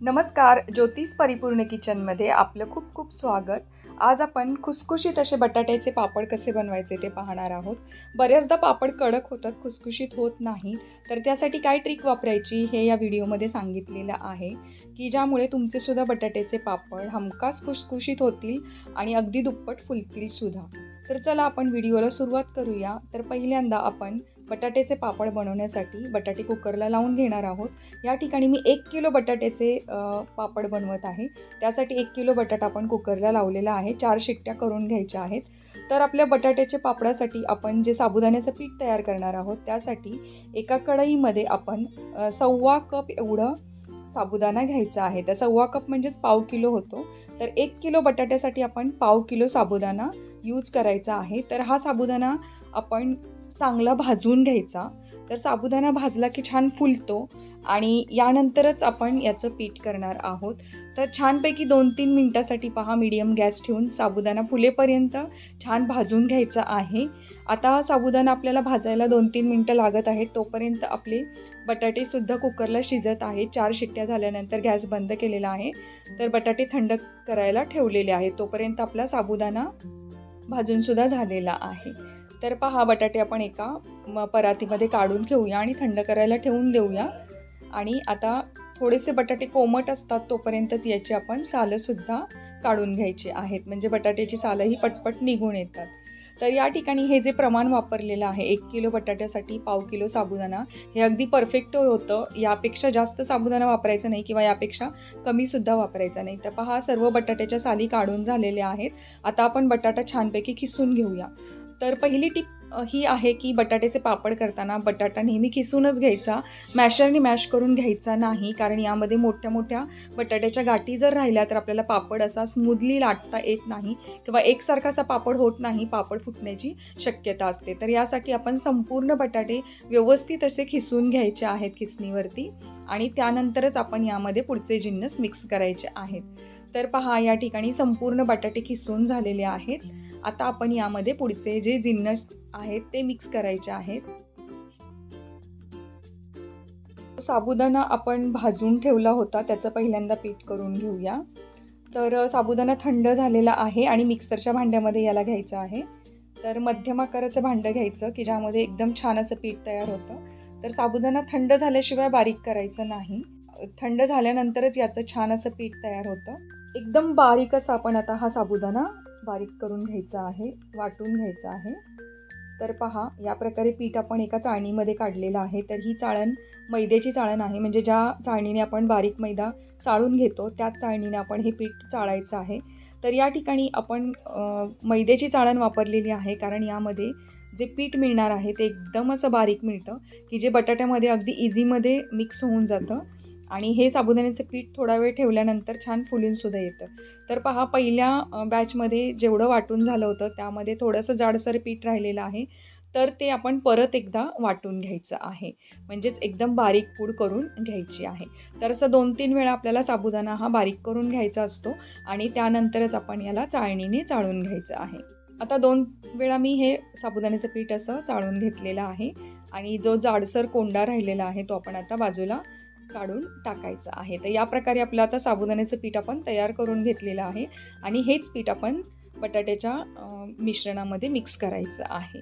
नमस्कार ज्योतिष परिपूर्ण किचनमध्ये आपलं खूप खूप स्वागत. आज आपण खुसखुशीत असे बटाट्याचे पापड कसे बनवायचे ते पाहणार आहोत. बऱ्याचदा पापड कडक होतात खुसखुशीत होत नाही. तर त्यासाठी काय ट्रिक वापरायची हे या व्हिडिओमध्ये सांगितलेलं आहे. की ज्यामुळे तुमचेसुद्धा बटाट्याचे पापड हमखास खुसखुशीत होतील आणि अगदी दुप्पट फुलतीलसुद्धा तर चला आपण व्हिडिओला सुरुवात करूया. तर पहिल्यांदा आपण बटाट्याचे पापड बनवण्यासाठी बटाटे कुकरला लावून घेणार आहोत. या ठिकाणी मी एक किलो बटाट्याचे पापड बनवत आहे. त्यासाठी एक किलो बटाटा आपण कुकरला लावलेला आहे. चार शिट्ट्या करून घ्यायच्या आहेत. तर आपल्या बटाट्याच्या पापडासाठी आपण जे साबुदाण्याचं पीठ तयार करणार आहोत त्यासाठी एका कढईमध्ये आपण सव्वा कप एवढं साबुदाणा घ्यायचा आहे. तर सव्वा कप म्हणजेच पाव किलो होतो. तर एक किलो बटाट्यासाठी आपण पाव किलो साबुदाणा यूज करायचा आहे. तर हा साबुदाणा आपण चांगला भाजून घ्यायचा. तर साबुदाणा भाजला की छान फुलतो आणि यानंतरच आपण याचं पीठ करणार आहोत. तर छानपैकी दोन तीन मिनटासाठी पहा मीडियम गॅस ठेवून साबुदाणा फुलेपर्यंत छान भाजून घ्यायचा आहे. आता साबुदाणा आपल्याला भाजायला दोन तीन मिनटं लागत आहेत. तोपर्यंत आपले बटाटेसुद्धा कुकरला शिजत आहेत. चार शिट्ट्या झाल्यानंतर गॅस बंद केलेला आहे. तर बटाटे थंड करायला ठेवलेले आहे तोपर्यंत आपला साबुदाणा भाजूनसुद्धा झालेला आहे. तर पहा बटाटे आपण एका म परातीमध्ये काढून घेऊया आणि थंड करायला ठेवून देऊया. आणि आता थोडेसे बटाटे कोमट असतात तोपर्यंतच याची आपण सालंसुद्धा काढून घ्यायची आहेत. म्हणजे बटाट्याची सालंही पटपट निघून येतात. तर या ठिकाणी हे जे प्रमाण वापरलेलं आहे एक किलो बटाट्यासाठी पाव किलो साबुदाणा हे अगदी परफेक्ट होतं. यापेक्षा जास्त साबुदाणा वापरायचा नाही किंवा यापेक्षा कमीसुद्धा वापरायचा नाही. तर पहा सर्व बटाट्याच्या साली काढून झालेल्या आहेत. आता आपण बटाटा छानपैकी खिसून घेऊया. तर पहिली टिप ही आहे की बटाट्याचे पापड करताना बटाटा नेहमी खिसूनच घ्यायचा. मॅशरने मॅश करून घ्यायचा नाही कारण यामध्ये मोठ्या मोठ्या बटाट्याच्या गाठी जर राहिल्या तर आपल्याला पापड असा स्मूदली लाटता येत नाही किंवा एकसारखा असा पापड होत नाही पापड फुटण्याची शक्यता असते. तर यासाठी आपण संपूर्ण बटाटे व्यवस्थित असे खिसून घ्यायचे आहेत खिसणीवरती आणि त्यानंतरच आपण यामध्ये पुढचे जिन्नस मिक्स करायचे आहेत. तर पहा या ठिकाणी संपूर्ण बटाटे खिसून झालेले आहेत. आता आपण यामध्ये पुढचे जे जिन्नस आहेत ते मिक्स करायचे आहेत. साबुदाणा आपण भाजून ठेवला होता त्याचं पहिल्यांदा पीठ करून घेऊया. तर साबुदाणा थंड झालेला आहे आणि मिक्सरच्या भांड्यामध्ये याला घ्यायचं आहे. तर मध्यम आकाराचं भांडं घ्यायचं की ज्यामध्ये एकदम छान असं पीठ तयार होतं. तर साबुदाणा थंड झाल्याशिवाय बारीक करायचं नाही. थंड झाल्यानंतरच याचं छान असं पीठ तयार होतं. एकदम बारीक असं आपण आता हा साबुदाणा बारीक करून घ्यायचा आहे वाटून घ्यायचा आहे. तर पहा या प्रकारे पीठ आपण एका चाळणीमध्ये काढलेलं आहे. तर ही चाळण मैद्याची चाळण आहे. म्हणजे ज्या चाळणीने आपण बारीक मैदा चाळून घेतो त्याच चाळणीने आपण हे पीठ चाळायचं आहे. तर या ठिकाणी आपण मैद्याची चाळण वापरलेली आहे. कारण यामध्ये जे पीठ मिळणार आहे ते एकदम असं बारीक मिळतं की जे बटाट्यामध्ये अगदी इझीमध्ये मिक्स होऊन जातं. आणि हे साबुदाण्याचं पीठ थोडा वेळ ठेवल्यानंतर छान फुलूनसुद्धा येतं. तर पहा पहिल्या बॅचमध्ये जेवढं वाटून झालं होतं त्यामध्ये थोडंसं जाडसर पीठ राहिलेलं आहे. तर ते आपण परत एकदा वाटून घ्यायचं आहे. म्हणजेच एकदम बारीक पूड करून घ्यायची आहे. तर असं दोन तीन वेळा आपल्याला साबुदाणा हा बारीक करून घ्यायचा असतो आणि त्यानंतरच आपण याला चाळणीने चाळून घ्यायचं आहे. आता दोन वेळा मी हे साबुदाण्याचं पीठ असं चाळून घेतलेलं आहे आणि जो जाडसर कोंडा राहिलेला आहे तो आपण आता बाजूला काढून टाकायचं आहे. तर या प्रकारे आपलं आता साबुदाण्याचं पीठ आपण तयार करून घेतलेलं आहे आणि हेच पीठ आपण बटाट्याच्या मिश्रणामध्ये मिक्स करायचं आहे.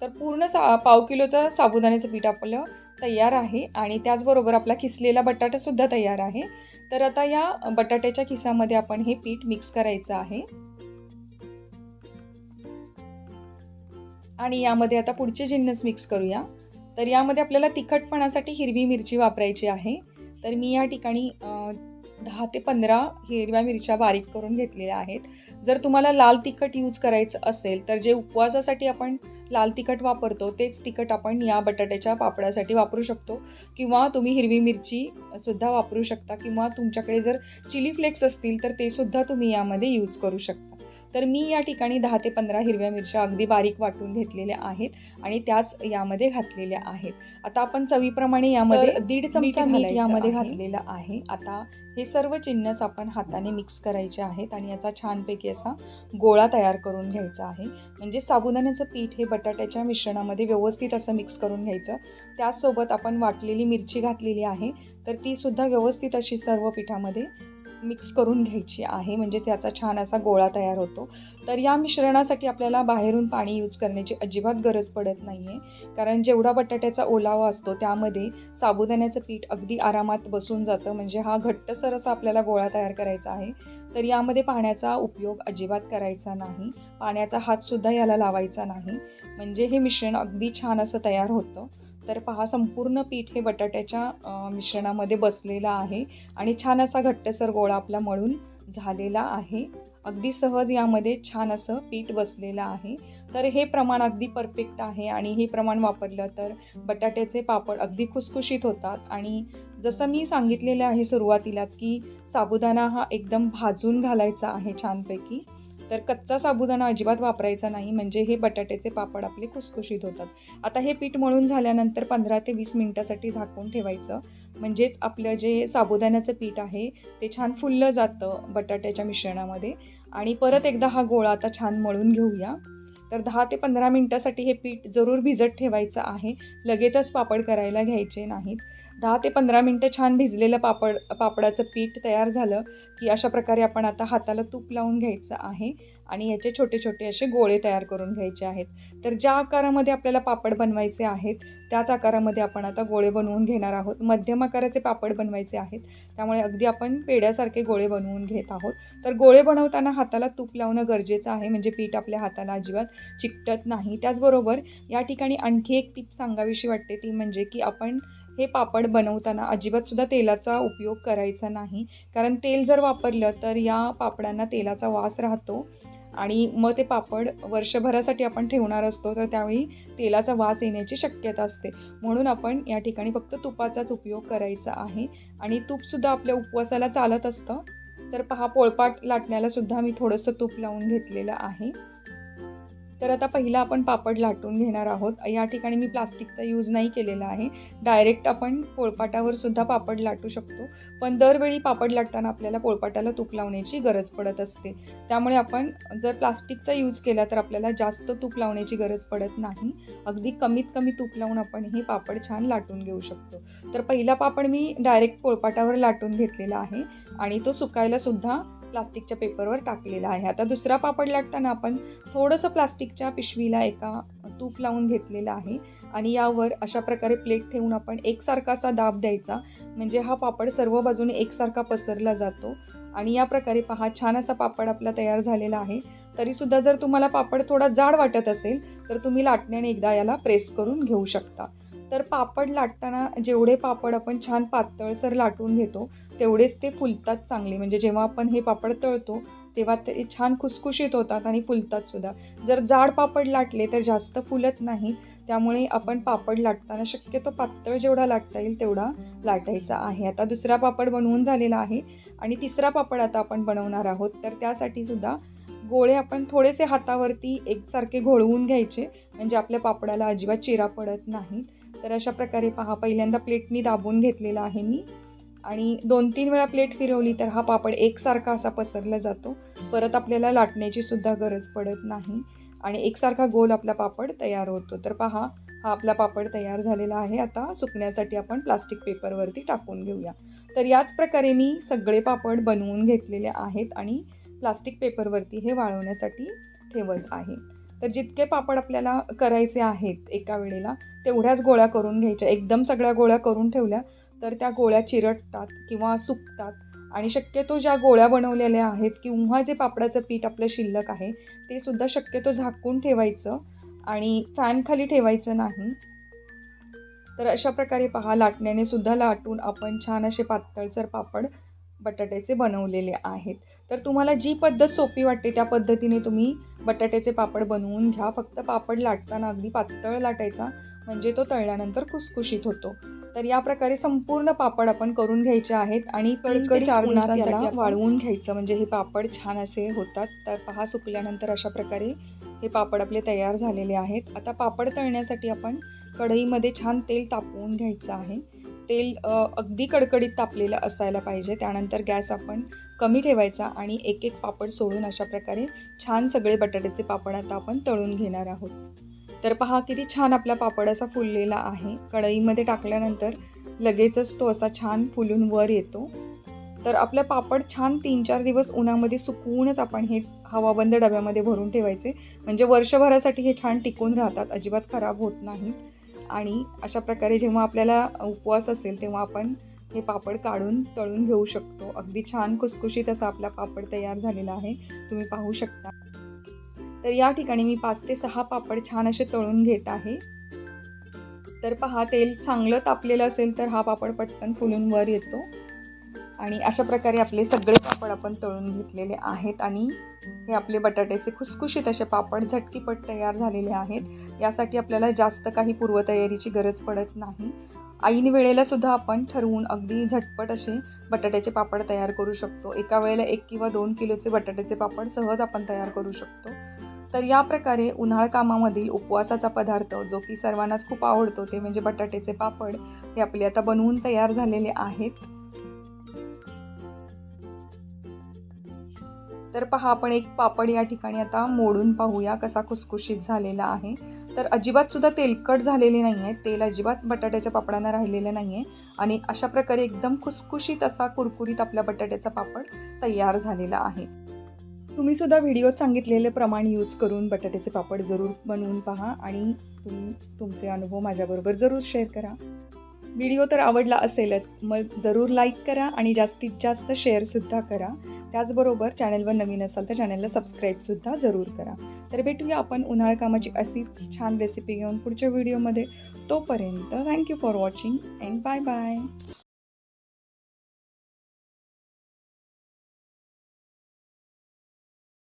तर पूर्ण सा पाव किलोचं साबुदाण्याचं पीठ आपलं तयार आहे आणि त्याचबरोबर आपला किसलेला बटाटासुद्धा तयार आहे. तर आता या बटाट्याच्या किसामध्ये आपण हे पीठ मिक्स करायचं आहे. आणि यामध्ये आता पुढचे जिन्नस मिक्स करूया. तर यामध्ये आपल्याला तिखटपणासाठी हिरवी मिरची वापरायची आहे. तर मी या ठिकाणी दहा ते पंधरा हिरव्या मिरच्या बारीक करून घेतलेल्या आहेत. जर तुम्हाला लाल तिखट यूज करायचं असेल तर जे उपवासासाठी आपण लाल तिखट वापरतो तेच तिखट आपण या बटाट्याच्या पापडासाठी वापरू शकतो. किंवा तुम्ही हिरवी मिरची सुद्धा वापरू शकता किंवा तुमच्याकडे जर चिली फ्लेक्स असतील तर ते सुद्धा तुम्ही यामध्ये यूज करू शकता. तर मी या ठिकाणी दहा ते पंधरा हिरव्या मिरच्या अगदी बारीक वाटून घेतलेल्या आहेत आणि त्याच यामध्ये घातलेल्या आहेत. आता आपण चवीप्रमाणे यामध्ये दीड चमचा मीठ यामध्ये घातलेलं आहे. आता हे सर्व चिन्नस आपण हाताने मिक्स करायचे आहेत आणि याचा छानपैकी असा गोळा तयार करून घ्यायचा आहे. म्हणजे साबुदाण्याचं पीठ हे बटाट्याच्या मिश्रणामध्ये व्यवस्थित असं मिक्स करून घ्यायचं. त्याचसोबत आपण वाटलेली मिरची घातलेली आहे. तर ती सुद्धा व्यवस्थित अशी सर्व पिठामध्ये मिक्स करून घ्यायची आहे. म्हणजेच याचा छान असा गोळा तयार होतो. तर या मिश्रणासाठी आपल्याला बाहेरून पाणी यूज करण्याची अजिबात गरज पडत नाही आहे कारण जेवढा बटाट्याचा ओलावा असतो त्यामध्ये साबुदाण्याचं पीठ अगदी आरामात बसून जातं. म्हणजे हा घट्टसर असा आपल्याला गोळा तयार करायचा आहे. तर यामध्ये पाण्याचा उपयोग अजिबात करायचा नाही. पाण्याचा हातसुद्धा याला लावायचा नाही. म्हणजे हे मिश्रण अगदी छान असं तयार होतं. तर पहा संपूर्ण पीठ हे बटाट्याच्या मिश्रणामध्ये बसलेलं आहे आणि छान असा घट्टसर गोळा आपला मळून झालेला आहे. अगदी सहज यामध्ये छान असं पीठ बसलेलं आहे. तर हे प्रमाण अगदी परफेक्ट आहे आणि हे प्रमाण वापरलं तर बटाट्याचे पापड अगदी खुसखुशीत होतात. आणि जसं मी सांगितलेलं आहे सुरुवातीलाच की साबुदाणा हा एकदम भाजून घालायचा आहे छानपैकी. तर कच्चा साबुदाणा अजिबात वापरायचा नाही म्हणजे हे बटाट्याचे पापड आपले खुसखुशीत होतात. आता हे पीठ मळून झाल्यानंतर पंधरा ते वीस मिनटासाठी झाकून ठेवायचं. म्हणजेच आपलं जे साबुदाण्याचं पीठ आहे ते छान फुललं जातं बटाट्याच्या मिश्रणामध्ये. आणि परत एकदा हा गोळा आता छान मळून घेऊया. तर दहा ते पंधरा मिनटासाठी हे पीठ जरूर भिजत ठेवायचं आहे. लगेचच पापड करायला घ्यायचे नाहीत. दहा ते पंधरा मिनटं छान भिजलेलं पापड पापडाचं पीठ तयार झालं की अशा प्रकारे आपण आता हाताला तूप लावून घ्यायचं आहे आणि याचे छोटे छोटे असे गोळे तयार करून घ्यायचे आहेत. तर ज्या आकारामध्ये आपल्याला पापड बनवायचे आहेत त्याच आकारामध्ये आपण आता गोळे बनवून घेणार आहोत. मध्यम आकाराचे पापड बनवायचे आहेत त्यामुळे अगदी आपण पेड्यासारखे गोळे बनवून घेत आहोत. तर गोळे बनवताना हाताला तूप लावणं गरजेचं आहे म्हणजे पीठ आपल्या हाताला अजिबात चिकटत नाही. त्याचबरोबर या ठिकाणी आणखी एक टीप सांगावीशी वाटते ती म्हणजे की आपण हे पापड बनवताना अजिबातसुद्धा तेलाचा उपयोग करायचा नाही. कारण तेल जर वापरलं तर या पापडांना तेलाचा वास राहतो आणि मग ते पापड वर्षभरासाठी आपण ठेवणार असतो तर त्यावेळी तेलाचा वास येण्याची शक्यता असते. म्हणून आपण या ठिकाणी फक्त तुपाचाच उपयोग करायचा आहे. आणि तूपसुद्धा आपल्या उपवासाला चालत असतं. तर पहा पोळपाट लाटण्यालासुद्धा मी थोडंसं तूप लावून घेतलेलं आहे. तर आता पहिला आपण पापड लाटून घेणार आहोत. या ठिकाणी मी प्लास्टिकचा यूज नाही केलेला आहे. डायरेक्ट आपण पोळपाटावर सुद्धा पापड लाटू शकतो. पण दरवेळी पापड लाटताना आपल्याला पोळपाटाला तूप लावण्याची गरज पडत असते. त्यामुळे आपण जर प्लास्टिकचा यूज केला तर आपल्याला जास्त तूप लावण्याची गरज पडत नाही. अगदी कमीत कमी तूप लावून आपण हे पापड छान लाटून घेऊ शकतो. तर पहिला पापड मी डायरेक्ट पोळपाटावर लाटून घेतलेला आहे. आणि तो सुकायला सुद्धा प्लास्टिकच्या पेपरवर टाकलेला आहे. आता दुसरा पापड लाटताना आपण थोडंसं प्लास्टिकच्या पिशवीला एका तूप लावून घेतलेलं आहे आणि यावर अशा प्रकारे प्लेट ठेवून आपण एकसारखा असा दाब द्यायचा. म्हणजे हा पापड सर्व बाजूने एकसारखा पसरला जातो आणि या प्रकारे पहा छान असा पापड आपला तयार झालेला आहे. तरीसुद्धा जर तुम्हाला पापड थोडा जाड वाटत असेल तर तुम्ही लाटण्याने एकदा याला प्रेस करून घेऊ शकता. तर पापड लाटताना जेवढे पापड आपण छान पातळसर लाटून घेतो तेवढेच ते फुलतात चांगले. म्हणजे जेव्हा आपण हे पापड तळतो तेव्हा ते छान खुसखुशीत होतात आणि फुलतात सुद्धा. जर जाड पापड लाटले तर जास्त फुलत नाही. त्यामुळे आपण पापड लाटताना शक्यतो पातळ जेवढा लाटता येईल तेवढा लाटायचा आहे. आता दुसरा पापड बनवून झालेला आहे आणि तिसरा पापड आता आपण बनवणार आहोत. तर त्यासाठी सुद्धा गोळे आपण थोडेसे हातावरती एकसारखे घोळवून घ्यायचे. म्हणजे आपल्या पापडाला अजिबात चिरा पडत नाहीत. तर अशा प्रकारे पहा पहिल्यांदा प्लेटनी दाबून घेतलेला आहे मी. आणि दोन तीन वेळा प्लेट फिरवली तर हा पापड एकसारखा असा पसरला जातो. परत आपल्याला लाटण्याची सुद्धा गरज पडत नाही. आणि एकसारखा गोल आपला पापड तयार होतो. तर पहा हा आपला पापड तयार झालेला आहे. आता सुकण्यासाठी आपण प्लास्टिक पेपरवरती टाकून घेऊया. तर याच प्रकारे मी सगळे पापड बनवून घेतलेले आहेत आणि प्लास्टिक पेपरवरती हे वाळवण्यासाठी ठेवत आहे. तर जितके पापड आपल्याला करायचे आहेत एका वेळेला तेवढ्याच गोळ्या करून घ्यायच्या. एकदम सगळ्या गोळ्या करून ठेवल्या तर त्या गोळ्या चिरटतात किंवा सुकतात. आणि शक्यतो ज्या गोळ्या बनवलेल्या आहेत किंवा जे पापडाचं पीठ आपलं शिल्लक आहे ते सुद्धा शक्यतो झाकून ठेवायचं आणि फॅनखाली ठेवायचं नाही. तर अशा प्रकारे पहा लाटण्याने सुद्धा लाटून आपण छान असे पातळसर पापड बटाट्याचे बनवलेले आहेत. तर तुम्हाला जी पद्धत सोपी वाटते त्या पद्धतीने तुम्ही बटाट्याचे पापड बनवून घ्या. फक्त पापड लाटताना अगदी पातळ लाटायचा म्हणजे तो तळल्यानंतर खुसखुशीत होतो. तर या प्रकारे संपूर्ण पापड आपण करून घ्यायचे आहेत आणि कडकडीत चार आपण- वाळवून घ्यायचं म्हणजे हे पापड छान असे होतात. तर पहा सुकल्यानंतर अशा प्रकारे हे पापड आपले तयार झालेले आहेत. आता पापड तळण्यासाठी आपण कढईमध्ये छान तेल तापवून घ्यायचं आहे. तेल अगदी कडकडीत तापलेलं असायला पाहिजे. त्यानंतर गॅस आपण कमी ठेवायचा आणि एक एक पापड सोडून अशा प्रकारे छान सगळे बटाट्याचे पापड आता आपण तळून घेणार आहोत. तर पहा किती छान आपला पापड असा फुललेला आहे. कढईमध्ये टाकल्यानंतर लगेचच तो असा छान फुलून वर येतो. तर आपलं पापड छान तीन चार दिवस उन्हामध्ये सुकवूनच आपण हे हवाबंद डब्यामध्ये भरून ठेवायचे. म्हणजे वर्षभरासाठी हे छान टिकून राहतात. अजिबात खराब होत नाहीत. आणि अशा प्रकारे जेव्हा आपल्याला उपवास असेल तेव्हा आपण हे पापड काढून तळून घेऊ शकतो. अगदी छान खुसखुशीत असा आपला पापड तयार झालेला आहे. तुम्ही पाहू शकता. तर या ठिकाणी मी पाच ते सहा पापड छान असे तळून घेत आहे. तर पहा तेल चांगलं तापलेलं असेल तर हा पापड पटकन फुलून वर येतो. आणि अशा प्रकारे आपले सगळे पापड आपण तळून घेतलेले आहेत आणि हे आपले बटाट्याचे खुसखुशीत असे पापड झटकीपट तयार झालेले आहेत. यासाठी आपल्याला जास्त काही पूर्वतयारीची गरज पडत नाही. ऐन वेळेला सुद्धा आपण ठरवून अगदी झटपट असे बटाट्याचे पापड तयार करू शकतो. एका वेळेला एक किंवा दोन किलोचे बटाट्याचे पापड सहज आपण तयार करू शकतो. तर या प्रकारे उन्हाळ कामामधील उपवासाचा पदार्थ जो की सर्वांनाच खूप आवडतो ते म्हणजे बटाट्याचे पापड हे आपले आता बनवून तयार झालेले आहेत. तर पहा आपण एक पापड या ठिकाणी आता मोडून पाहूया कसा खुसखुशीत झालेला आहे. तर अजिबात सुद्धा तेलकट झालेले नाही आहे तेल अजिबात बटाट्याच्या पापडांना राहिलेलं नाही आहे आणि अशा प्रकारे एकदम खुसखुशीत असा कुरकुरीत आपला बटाट्याचा पापड तयार झालेला आहे. तुम्ही सुद्धा व्हिडिओत सांगितलेले प्रमाण यूज करून बटाट्याचे पापड जरूर बनवून पहा आणि तुम्ही तुमचे अनुभव माझ्याबरोबर जरूर शेअर करा. व्हिडिओ तर आवडला असेलच मग जरूर लाईक करा आणि जास्तीत जास्त शेअरसुद्धा करा. त्याचबरोबर चॅनलवर नवीन असाल तर चॅनलला सबस्क्राईबसुद्धा जरूर करा. तर भेटूया आपण उन्हाळ कामाची अशीच छान रेसिपी घेऊन पुढच्या व्हिडिओमध्ये तोपर्यंत thank you for watching and bye bye